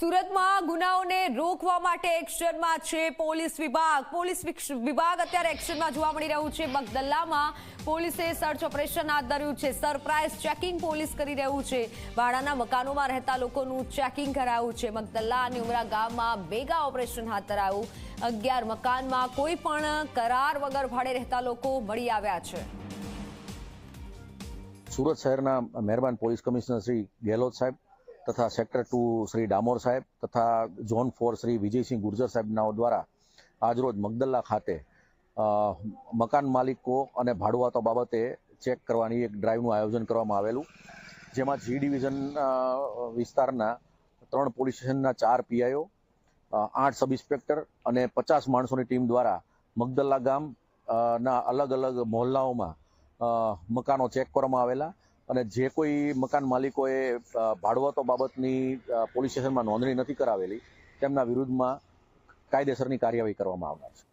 સુરતમાં ગુનાઓને રોકવા માટે એક્શનમાં છે પોલીસ વિભાગ. પોલીસ વિભાગ અત્યારે એક્શનમાં જોવા મળી રહ્યું છે. બગદલ્લામાં પોલીસે સર્ચ ઓપરેશન હાથ ધર્યું છે. સરપ્રાઇઝ ચેકિંગ પોલીસ કરી રહ્યું છે. ભાડાના મકાનોમાં રહેતા લોકોનું ચેકિંગ કરાયું છે. મગદલ્લા અને ઉમરા ગામમાં ભેગા ઓપરેશન હાથ ધરાયું. અગિયાર મકાનમાં કોઈ પણ કરાર વગર ભાડે રહેતા લોકો મળી આવ્યા છે. સુરત શહેરના મહેરબાન પોલીસ કમિશનર શ્રી ગેહલોત સાહેબ તથા સેક્ટર ટુ શ્રી ડામોર સાહેબ તથા ઝોન ફોર શ્રી વિજયસિંહ ગુર્જર સાહેબનાઓ દ્વારા આજરોજ મગદલ્લા ખાતે મકાન માલિકો અને ભાડુઆતો બાબતે ચેક કરવાની એક ડ્રાઈવનું આયોજન કરવામાં આવેલું, જેમાં જી ડિવિઝન વિસ્તારના ત્રણ પોલીસ સ્ટેશનના ચાર પીઆઈઓ આઠ સબ ઇન્સ્પેક્ટર અને પચાસ માણસોની ટીમ દ્વારા મગદલ્લા ગામ ના અલગ અલગ મોહલ્લાઓમાં મકાનો ચેક કરવામાં આવેલા અને જે કોઈ મકાન માલિકોએ ભાડવતો બાબતની પોલીસ સ્ટેશનમાં નોંધણી નથી કરાવેલી, તેમના વિરુદ્ધમાં કાયદેસરની કાર્યવાહી કરવામાં આવનાર છે.